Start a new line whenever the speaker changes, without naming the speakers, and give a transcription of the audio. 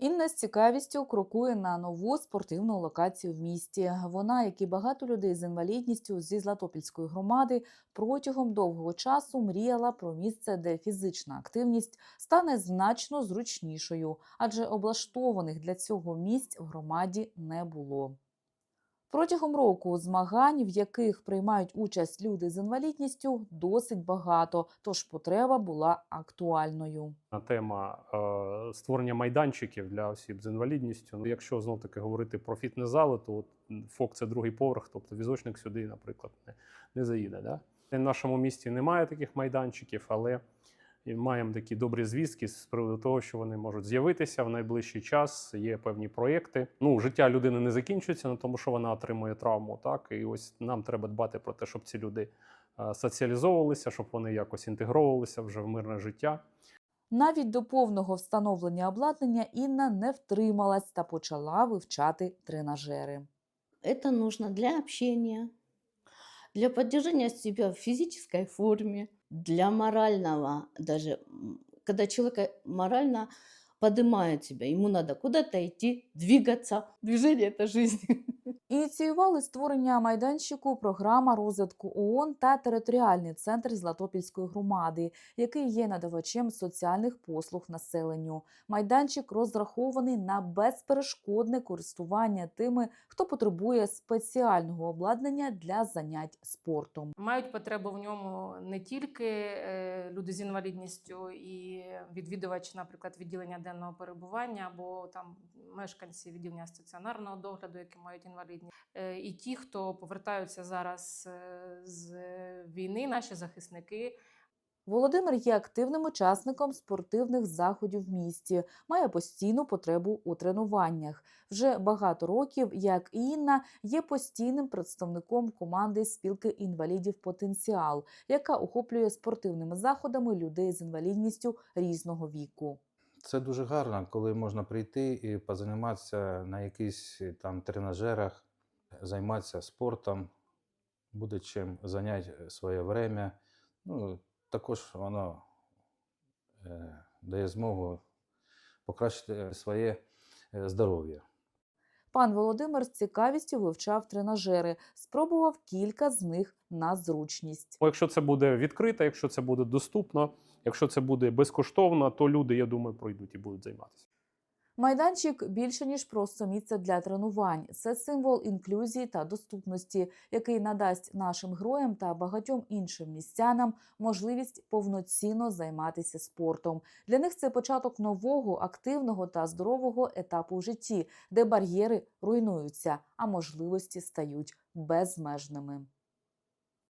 Інна з цікавістю крокує на нову спортивну локацію в місті. Вона, як і багато людей з інвалідністю зі Златопільської громади, протягом довгого часу мріяла про місце, де фізична активність стане значно зручнішою, адже облаштованих для цього місць в громаді не було. Протягом року змагань, в яких приймають участь люди з інвалідністю, досить багато, тож потреба була актуальною.
на тема е, створення майданчиків для осіб з інвалідністю. Ну, Якщо знов таки говорити про фітнес-зали, то от ФОК це другий поверх, тобто візочник сюди, наприклад, не, не заїде. Да? В нашому місті немає таких майданчиків, але і маємо такі добрі звістки з приводу того, що вони можуть з'явитися в найближчий час. Є певні проєкти. Ну, життя людини не закінчується на тому, що вона отримує травму. Так, і ось нам треба дбати про те, щоб ці люди е, соціалізовувалися, щоб вони якось інтегровувалися вже в мирне життя.
Навіть до повного встановлення обладнання Інна не втрималась та почала вивчати тренажери.
Это нужно для общения, для поддержания себя в физической форме, для морального даже, когда человек морально поднимает себя, ему надо куда-то идти, двигаться. Движение – это жизнь.
Ініціювали створення майданчику програма розвитку ООН та територіальний центр Златопільської громади, який є надавачем соціальних послуг населенню. Майданчик розрахований на безперешкодне користування тими, хто потребує спеціального обладнання для занять спортом.
Мають потребу в ньому не тільки е, люди з інвалідністю і відвідувач, наприклад, відділення денного перебування або там мешканці відділення стаціонарного догляду, які мають інвалідність, Е, і ті, хто повертаються зараз е, з війни, наші захисники.
Володимир є активним учасником спортивних заходів в місті, має постійну потребу у тренуваннях. Вже багато років, як і Інна, є постійним представником команди спілки інвалідів Потенціал, яка охоплює спортивними заходами людей з інвалідністю різного віку.
Це дуже гарно, коли можна прийти і позайматися на якихось е, там тренажерах, займатися спортом, буде чим зайняти своє время. Ну, також воно е, дає змогу покращити своє е, здоров'я.
Пан Володимир з цікавістю вивчав тренажери, спробував кілька з них на зручність.
Якщо це буде відкрито, якщо це буде доступно, якщо це буде безкоштовно, то люди, я думаю, пройдуть і будуть займатися.
Майданчик більше ніж просто місце для тренувань. Це символ інклюзії та доступності, який надасть нашим героям та багатьом іншим містянам можливість повноцінно займатися спортом. Для них це початок нового, активного та здорового етапу в житті, де бар'єри руйнуються, а можливості стають безмежними.